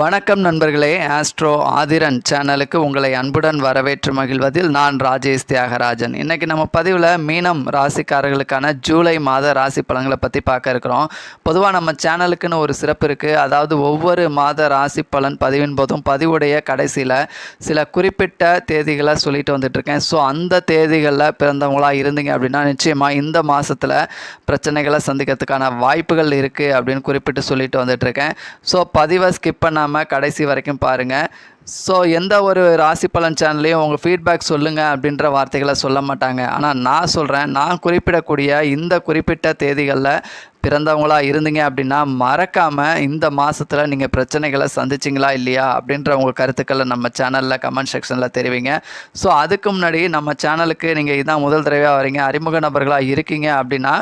வணக்கம் நண்பர்களே ஆஸ்ட்ரோ ஆதிரன் சேனலுக்கு உங்களை அன்புடன் வரவேற்று மகிழ்வதில் நான் ராஜேஷ் தியாகராஜன். இன்றைக்கி நம்ம பதிவில் மீனம் ராசிக்காரர்களுக்கான ஜூலை மாத ராசி பலன்களை பற்றி பார்க்க இருக்கிறோம். பொதுவாக நம்ம சேனலுக்குன்னு ஒரு சிறப்பு இருக்குது அதாவது ஒவ்வொரு மாத ராசி பலன் பதிவின் போதும் பதிவுடைய கடைசியில் சில குறிப்பிட்ட தேதிகளை சொல்லிட்டு வந்துட்டுருக்கேன். ஸோ அந்த தேதிகளில் பிறந்தவங்களாக இருந்தீங்க அப்படின்னா நிச்சயமாக இந்த மாதத்தில் பிரச்சனைகளை சந்திக்கிறதுக்கான வாய்ப்புகள் இருக்குது அப்படின்னு குறிப்பிட்டு சொல்லிட்டு வந்துட்டுருக்கேன். ஸோ பதிவை ஸ்கிப் பண்ண பண்ணாமல் கடைசி வரைக்கும் பாருங்கள் ஸோ எந்த ஒரு ராசி பலன் சேனல்லையும் உங்கள் ஃபீட்பேக் சொல்லுங்கள் அப்படின்ற வார்த்தைகளை சொல்ல மாட்டாங்க. ஆனால் நான் சொல்கிறேன் நான் குறிப்பிடக்கூடிய இந்த குறிப்பிட்ட தேதிகளில் பிறந்தவங்களாக இருந்தீங்க அப்படின்னா மறக்காமல் இந்த மாதத்தில் நீங்கள் பிரச்சனைகளை சந்திச்சிங்களா இல்லையா அப்படின்ற உங்கள் கருத்துக்களை நம்ம சேனலில் கமெண்ட் செக்ஷனில் தெரிவிங்க. ஸோ அதுக்கு முன்னாடி நம்ம சேனலுக்கு நீங்கள் இதான் முதல் தடவையாக வரீங்க அறிமுக நபர்களாக இருக்கீங்க அப்படின்னா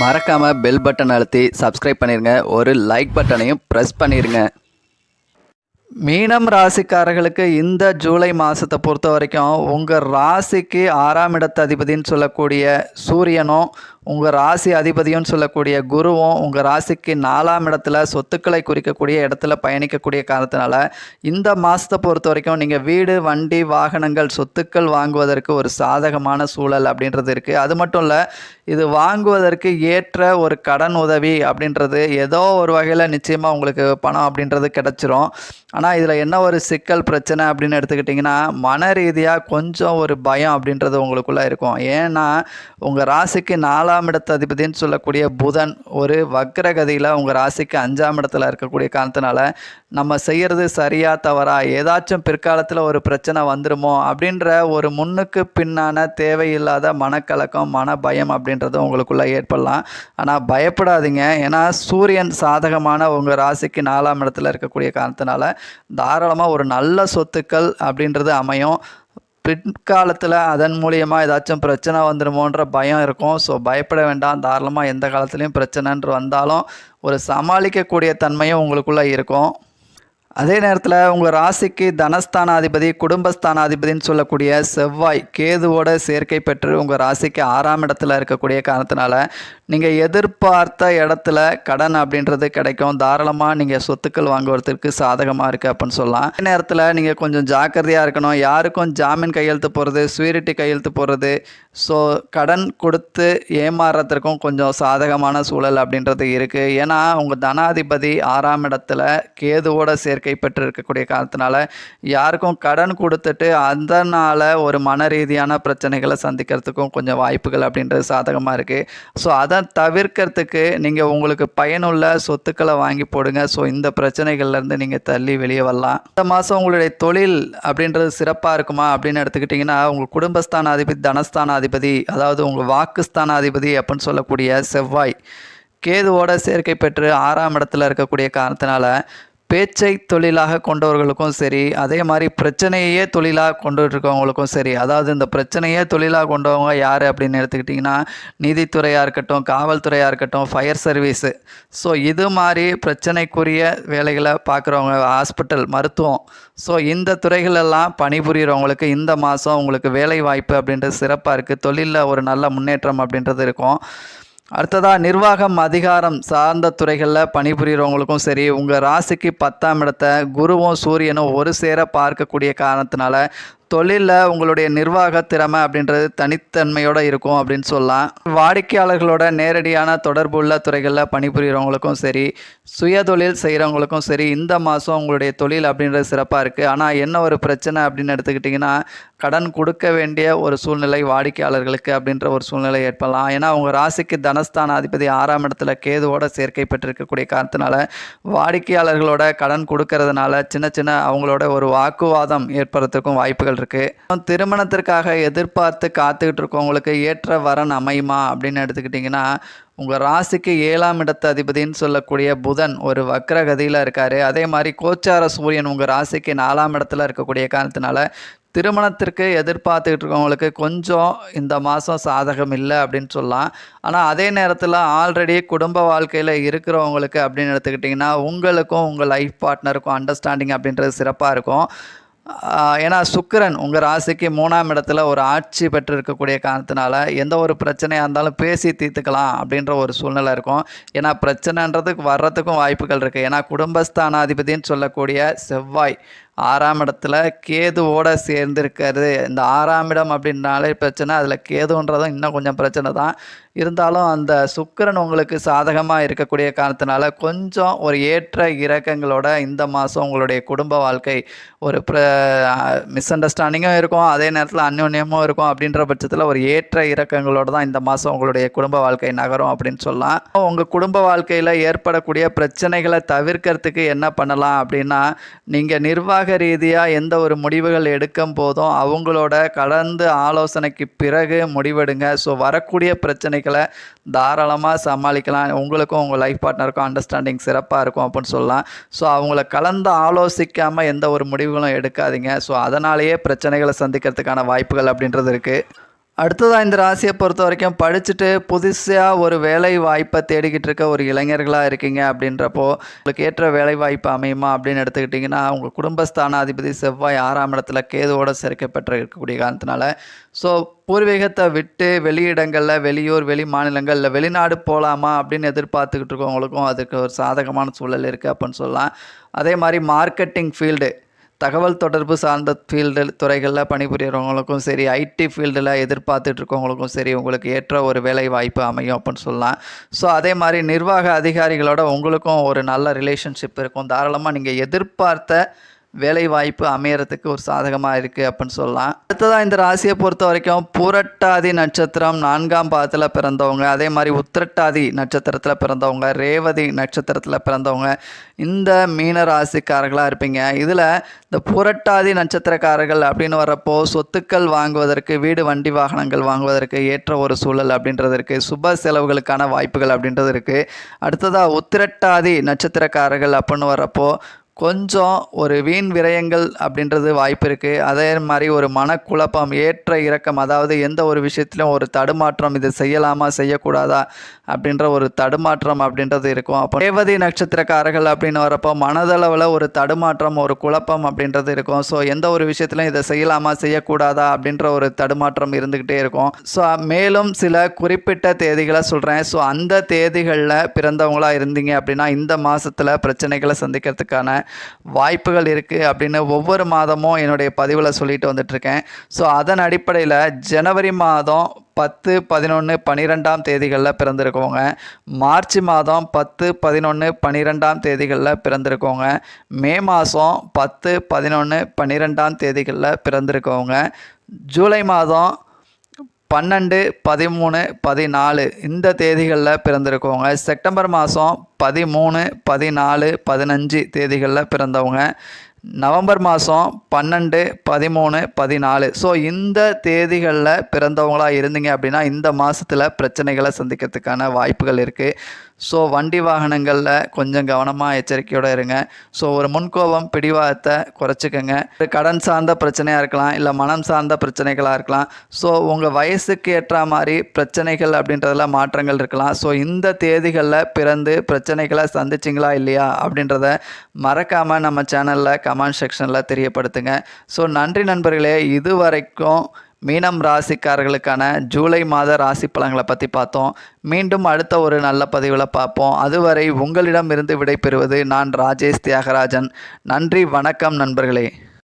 மறக்காமல் பெல் பட்டன் அழுத்தி சப்ஸ்கிரைப் பண்ணிடுங்க ஒரு லைக் பட்டனையும் ப்ரெஸ் பண்ணிடுங்க மீனம் ராசிக்காரர்களுக்கு இந்த ஜூலை மாதத்தை பொறுத்த வரைக்கும் உங்கள் ராசிக்கு ஆறாம் இடத்து அதிபதின்னு சொல்லக்கூடிய சூரியனும் உங்கள் ராசி அதிபதியும் சொல்லக்கூடிய குருவும் உங்கள் ராசிக்கு நாலாம் இடத்துல சொத்துக்களை குறிக்கக்கூடிய இடத்துல பயணிக்கக்கூடிய காரணத்தினால இந்த மாதத்தை பொறுத்த வரைக்கும் நீங்கள் வீடு வண்டி வாகனங்கள் சொத்துக்கள் வாங்குவதற்கு ஒரு சாதகமான சூழல் அப்படின்றது இருக்குது அது மட்டும் இல்லை இது வாங்குவதற்கு ஏற்ற ஒரு கடன் உதவி அப்படின்றது ஏதோ ஒரு வகையில் நிச்சயமாக உங்களுக்கு பணம் அப்படின்றது கிடச்சிரும். ஆனால் இதில் என்ன ஒரு சிக்கல் பிரச்சனை அப்படின்னு எடுத்துக்கிட்டிங்கன்னா மன ரீதியாக கொஞ்சம் ஒரு பயம் அப்படின்றது உங்களுக்குள்ளே இருக்கும். ஏன்னா உங்கள் ராசிக்கு நாலாம் இடத்து அதிபதின்னு சொல்லக்கூடிய புதன் ஒரு வக்ரகதியில் உங்கள் ராசிக்கு அஞ்சாம் இடத்துல இருக்கக்கூடிய காரணத்தினால நம்ம செய்கிறது சரியா தவறா ஏதாச்சும் பிற்காலத்தில் ஒரு பிரச்சனை வந்துருமோ அப்படின்ற ஒரு முன்னுக்கு பின்னான தேவையில்லாத மனக்கலக்கம் மன பயம் அப்படின்றது உங்களுக்குள்ளே ஏற்படலாம். ஆனால் பயப்படாதீங்க. ஏன்னா சூரியன் சாதகமான உங்கள் ராசிக்கு நாலாம் இடத்துல இருக்கக்கூடிய காரணத்தினால தாராளமாக ஒரு நல்ல சொத்துக்கள் அப்படின்றது அமையும். பிற்காலத்தில் அதன் மூலியமாக ஏதாச்சும் பிரச்சனை வந்துடுமோன்ற பயம் இருக்கும். ஸோ பயப்பட வேண்டாம். தாராளமாக எந்த காலத்துலேயும் பிரச்சனைன்று வந்தாலும் ஒரு சமாளிக்கக்கூடிய தன்மையும் உங்களுக்குள்ளே இருக்கும். அதே நேரத்தில் உங்கள் ராசிக்கு தனஸ்தானாதிபதி குடும்பஸ்தானாதிபதின்னு சொல்லக்கூடிய செவ்வாய் கேதுவோட சேர்க்கை பெற்று உங்கள் ராசிக்கு ஆறாம் இடத்துல இருக்கக்கூடிய காரணத்தினால நீங்கள் எதிர்பார்த்த இடத்துல கடன் அப்படின்றது கிடைக்கும். தாராளமாக நீங்கள் சொத்துக்கள் வாங்குவதற்கு சாதகமாக இருக்குது அப்படின்னு சொல்லலாம். அதே நேரத்தில் நீங்கள் கொஞ்சம் ஜாக்கிரதையாக இருக்கணும். யாருக்கும் ஜாமீன் கையெழுத்து போகிறது ஸ்வீரிட்டி கையெழுத்து போகிறது ஸோ கடன் கொடுத்து ஏமாறுறதுக்கும் கொஞ்சம் சாதகமான சூழல் அப்படின்றது இருக்குது ஏன்னா உங்கள் தனாதிபதி ஆறாம் இடத்துல கேதுவோட சேர்க்கை கைப்பற்றி இருக்கக்கூடிய காரணத்தினால யாருக்கும் கடன் கொடுத்துட்டு அதனால் ஒரு மன ரீதியான பிரச்சனைகளை சந்திக்கிறதுக்கும் கொஞ்சம் வாய்ப்புகள் அப்படின்றது சாதகமாக இருக்குது ஸோ அதை தவிர்க்கிறதுக்கு நீங்கள் உங்களுக்கு பயனுள்ள சொத்துக்களை வாங்கி போடுங்க. ஸோ இந்த பிரச்சனைகள்லேருந்து நீங்கள் தள்ளி வெளியே வரலாம். இந்த மாதம் உங்களுடைய தொழில் அப்படின்றது சிறப்பாக இருக்குமா அப்படின்னு எடுத்துக்கிட்டிங்கன்னா உங்கள் குடும்பஸ்தான அதிபதி தனஸ்தான அதிபதி அதாவது உங்கள் வாக்குஸ்தான அதிபதி அப்படின்னு சொல்லக்கூடிய செவ்வாய் கேதுவோட சேர்க்கை பெற்று ஆறாம் இடத்துல இருக்கக்கூடிய காரணத்தினால பேச்சை தொழிலாக கொண்டவர்களுக்கும் சரி அதே மாதிரி பிரச்சனையே தொழிலாக கொண்டு இருக்கவங்களுக்கும் சரி அதாவது இந்த பிரச்சனையே தொழிலாக கொண்டவங்க யார் அப்படின்னு எடுத்துக்கிட்டிங்கன்னா நீதித்துறையாக இருக்கட்டும் காவல்துறையாக இருக்கட்டும் ஃபயர் சர்வீஸு ஸோ இது மாதிரி பிரச்சனைக்குரிய வேலைகளை பார்க்குறவங்க ஹாஸ்பிட்டல் மருத்துவம். ஸோ இந்த துறைகளெல்லாம் பணிபுரிகிறவங்களுக்கு இந்த மாதம் உங்களுக்கு வேலை வாய்ப்பு அப்படின்றது சிறப்பாக இருக்குது தொழிலில் ஒரு நல்ல முன்னேற்றம் அப்படின்றது இருக்கும். அடுத்ததாக நிர்வாகம் அதிகாரம் சார்ந்த துறைகளில் பணிபுரிகிறவங்களுக்கும் சரி உங்கள் ராசிக்கு பத்தாம் இடத்த குருவும் சூரியனும் ஒரு சேர பார்க்கக்கூடிய காரணத்தினால தொழிலில் உங்களுடைய நிர்வாக திறமை அப்படின்றது தனித்தன்மையோடு இருக்கும் அப்படின்னு சொல்லலாம். வாடிக்கையாளர்களோட நேரடியான தொடர்பு உள்ள துறைகளில் பணிபுரிகிறவங்களுக்கும் சரி சுயதொழில் செய்கிறவங்களுக்கும் சரி இந்த மாதம் உங்களுடைய தொழில் அப்படின்றது சிறப்பாக இருக்குது ஆனால் என்ன ஒரு பிரச்சனை அப்படின்னு எடுத்துக்கிட்டிங்கன்னா கடன் கொடுக்க வேண்டிய ஒரு சூழ்நிலை வாடிக்கையாளர்களுக்கு அப்படின்ற ஒரு சூழ்நிலை ஏற்படலாம். ஏன்னா உங்கள் ராசிக்கு தனஸ்தான அதிபதி ஆறாம் இடத்துல கேதுவோட சேர்க்கை பெற்றிருக்கக்கூடிய காரணத்தினால வாடிக்கையாளர்களோட கடன் கொடுக்கறதுனால சின்ன சின்ன அவங்களோட ஒரு வாக்குவாதம் ஏற்படுறதுக்கும் வாய்ப்புகள் இருக்குது திருமணத்திற்காக எதிர்பார்த்து காத்துக்கிட்டு இருக்கவங்களுக்கு ஏற்ற வரன் அமையுமா அப்படின்னு எடுத்துக்கிட்டிங்கன்னா உங்கள் ராசிக்கு ஏழாம் இடத்து அதிபதின்னு சொல்லக்கூடிய புதன் ஒரு வக்ரகதியில் இருக்கார். அதே மாதிரி கோச்சார சூரியன் உங்கள் ராசிக்கு நாலாம் இடத்துல இருக்கக்கூடிய காரணத்தினால திருமணத்திற்கு எதிர்பார்த்துக்கிட்டு இருக்கவங்களுக்கு கொஞ்சம் இந்த மாதம் சாதகம் இல்லை அப்படின்னு சொல்லலாம். ஆனால் அதே நேரத்தில் ஆல்ரெடி குடும்ப வாழ்க்கையில் இருக்கிறவங்களுக்கு அப்படின்னு எடுத்துக்கிட்டிங்கன்னா உங்களுக்கும் உங்கள் லைஃப் பார்ட்னருக்கும் அண்டர்ஸ்டாண்டிங் அப்படின்றது சிறப்பாக இருக்கும். ஏன்னா சுக்கரன் உங்கள் ராசிக்கு மூணாம் இடத்துல ஒரு ஆட்சி பெற்று இருக்கக்கூடிய காரணத்தினால எந்த ஒரு பிரச்சனையாக இருந்தாலும் பேசி தீர்த்துக்கலாம் அப்படின்ற ஒரு சூழ்நிலை இருக்கும். ஏன்னா பிரச்சனைன்றதுக்கு வர்றதுக்கும் வாய்ப்புகள் இருக்குது ஏன்னா குடும்பஸ்தானாதிபதினு சொல்லக்கூடிய செவ்வாய் ஆறாம் இடத்துல கேதுவோட சேர்ந்துருக்கிறது இந்த ஆறாம் இடம் அப்படின்னாலே பிரச்சனை அதில் கேதுன்றதும் இன்னும் கொஞ்சம் பிரச்சனை தான் இருந்தாலும் அந்த சுக்கிரன் உங்களுக்கு சாதகமாக இருக்கக்கூடிய காரணத்தினால கொஞ்சம் ஒரு ஏற்ற இறக்கங்களோட இந்த மாதம் உங்களுடைய குடும்ப வாழ்க்கை ஒரு ப்ர மிஸ் அண்டர்ஸ்டாண்டிங்கும் இருக்கும். அதே நேரத்தில் அந்யோன்யமும் இருக்கும் அப்படின்ற பட்சத்தில் ஒரு ஏற்ற இறக்கங்களோட தான் இந்த மாதம் உங்களுடைய குடும்ப வாழ்க்கை நகரும் அப்படின்னு சொல்லலாம். உங்கள் குடும்ப வாழ்க்கையில் ஏற்படக்கூடிய பிரச்சனைகளை தவிர்க்கிறதுக்கு என்ன பண்ணலாம் அப்படின்னா நீங்கள் நிர்வாக ரீதியாக எந்த ஒரு முடிவுகள் எடுக்கும் போதும் அவங்களோட கலந்து ஆலோசனைக்கு பிறகு முடிவெடுங்க. ஸோ வரக்கூடிய பிரச்சனை பிரச்சனைகளை தாராளமாக சமாளிக்கலாம். உங்களுக்கும் உங்கள் லைஃப் பார்ட்னருக்கும் அண்டர்ஸ்டாண்டிங் சிறப்பாக இருக்கும் அப்படின்னு சொல்லலாம். ஸோ அவங்கள கலந்து ஆலோசிக்காமல் எந்த ஒரு முடிவுகளும் எடுக்காதீங்க. ஸோ அதனாலேயே பிரச்சனைகளை சந்திக்கிறதுக்கான வாய்ப்புகள் அப்படின்றது இருக்குது அடுத்ததாக இந்த ராசியை பொறுத்த வரைக்கும் படிச்சுட்டு புதுசாக ஒரு வேலை வாய்ப்பை தேடிக்கிட்டு இருக்க ஒரு இளைஞர்களாக இருக்கீங்க அப்படின்றப்போ உங்களுக்கு ஏற்ற வேலை வாய்ப்பு அமையுமா அப்படின்னு எடுத்துக்கிட்டிங்கன்னா உங்கள் குடும்பஸ்தானாதிபதி செவ்வாய் ஆறாம் இடத்துல கேதுவோடு சேர்க்கப்பட்டு இருக்கக்கூடிய காரணத்தினால. ஸோ பூர்வீகத்தை விட்டு வெளியிடங்களில் வெளியூர் வெளி மாநிலங்களில் வெளிநாடு போகலாமா அப்படின்னு எதிர்பார்த்துக்கிட்டு இருக்கவங்களுக்கும் அதுக்கு ஒரு சாதகமான சூழல் இருக்குது அப்படின்னு சொல்லலாம். அதே மாதிரி மார்க்கெட்டிங் ஃபீல்டு தகவல் தொடர்பு சார்ந்த ஃபீல்டு துறைகளில் பணிபுரியறவங்களுக்கும் சரி ஐடி ஃபீல்டில் எதிர்பார்த்துட்டு இருக்கவங்களுக்கும் சரி உங்களுக்கு ஏற்ற ஒரு வேலை வாய்ப்பு அமையும் அப்படின்னு சொல்லலாம். ஸோ அதே மாதிரி நிர்வாக அதிகாரிகளோட உங்களுக்கும் ஒரு நல்ல ரிலேஷன்ஷிப் இருக்கும். தாராளமாக நீங்கள் எதிர்பார்த்த வேலைவாய்ப்பு அமையறதுக்கு ஒரு சாதகமாக இருக்குது அப்படின்னு சொல்லலாம். அடுத்ததாக இந்த ராசியை பொறுத்த வரைக்கும் புரட்டாதி நட்சத்திரம் நான்காம் பாதத்தில் பிறந்தவங்க அதே மாதிரி உத்திரட்டாதி நட்சத்திரத்தில் பிறந்தவங்க ரேவதி நட்சத்திரத்தில் பிறந்தவங்க இந்த மீன ராசிக்காரர்களாக இருப்பீங்க. இதில் இந்த புரட்டாதி நட்சத்திரக்காரர்கள் அப்படின்னு வரப்போ சொத்துக்கள் வாங்குவதற்கு வீடு வண்டி வாகனங்கள் வாங்குவதற்கு ஏற்ற ஒரு சூழல் அப்படின்றது இருக்குது சுப செலவுகளுக்கான வாய்ப்புகள் அப்படின்றது இருக்குது அடுத்ததாக உத்திரட்டாதி நட்சத்திரக்காரர்கள் அப்படின்னு வரப்போ கொஞ்சம் ஒரு வீண் விரயங்கள் அப்படின்றது வாய்ப்பு இருக்குது அதே மாதிரி ஒரு மனக்குழப்பம் ஏற்ற இறக்கம் அதாவது எந்த ஒரு விஷயத்திலும் ஒரு தடுமாற்றம் இது செய்யலாமா செய்யக்கூடாதா அப்படின்ற ஒரு தடுமாற்றம் அப்படின்றது இருக்கும். அப்போ ரேவதி நட்சத்திரக்காரர்கள் அப்படின்னு வரப்போ மனதளவில் ஒரு தடுமாற்றம் ஒரு குழப்பம் அப்படின்றது இருக்கும். ஸோ எந்த ஒரு விஷயத்திலும் இதை செய்யலாமா செய்யக்கூடாதா அப்படின்ற ஒரு தடுமாற்றம் இருந்துக்கிட்டே இருக்கும். ஸோ மேலும் சில குறிப்பிட்ட தேதிகளை சொல்கிறேன் ஸோ அந்த தேதிகளில் பிறந்தவங்களாக இருந்தீங்க அப்படின்னா இந்த மாதத்தில் பிரச்சனைகளை சந்திக்கிறதுக்கான வாய்ப்புகள் இருக்குது அப்படின்னு ஒவ்வொரு மாதமும் என்னுடைய பதிவில் சொல்லிட்டு வந்துட்டுருக்கேன். ஸோ அதன் அடிப்படையில் ஜனவரி மாதம் பத்து பதினொன்று பன்னிரெண்டாம் தேதிகளில் பிறந்திருக்கோங்க. மார்ச் மாதம் பத்து பதினொன்று பன்னிரெண்டாம் தேதிகளில் பிறந்திருக்கோங்க. மே மாதம் பத்து பதினொன்று பன்னிரெண்டாம் தேதிகளில் பிறந்திருக்கோங்க. ஜூலை மாதம் பன்னெண்டு பதிமூணு பதினாலு இந்த தேதிகளில் பிறந்திருக்கவங்க. செப்டம்பர் மாதம் பதிமூணு பதினாலு பதினஞ்சு தேதிகளில் பிறந்தவங்க. நவம்பர் மாதம் பன்னெண்டு பதிமூணு பதினாலு. ஸோ இந்த தேதிகளில் பிறந்தவங்களாக இருந்தீங்க அப்படின்னா இந்த மாதத்தில் பிரச்சனைகளை சந்திக்கிறதுக்கான வாய்ப்புகள் இருக்குது ஸோ வண்டி வாகனங்களில் கொஞ்சம் கவனமாக எச்சரிக்கையோடு இருங்க. ஸோ ஒரு முன்கோபம் பிடிவாதத்தை குறைச்சிக்கோங்க. ஒரு கடன் சார்ந்த பிரச்சனையாக இருக்கலாம் இல்லை மனம் சார்ந்த பிரச்சனைகளாக இருக்கலாம். ஸோ உங்கள் வயசுக்கு ஏற்ற மாதிரி பிரச்சனைகள் அப்படின்றதுல மாற்றங்கள் இருக்கலாம். ஸோ இந்த தேதிகளில் பிறந்து பிரச்சனைகளை சந்திச்சிங்களா இல்லையா அப்படின்றத மறக்காமல் நம்ம சேனலில் கமெண்ட் செக்ஷனில் தெரியப்படுத்துங்க. ஸோ நன்றி நண்பர்களே இது வரைக்கும் மீனம் ராசிக்காரர்களுக்கான ஜூலை மாத ராசி பலன்களை பற்றி பார்த்தோம். மீண்டும் அடுத்த ஒரு நல்ல பதிவில் பார்ப்போம். அதுவரை உங்களிடமிருந்து விடைபெறுவது நான் ராஜேஷ் தியாகராஜன். நன்றி வணக்கம் நண்பர்களே.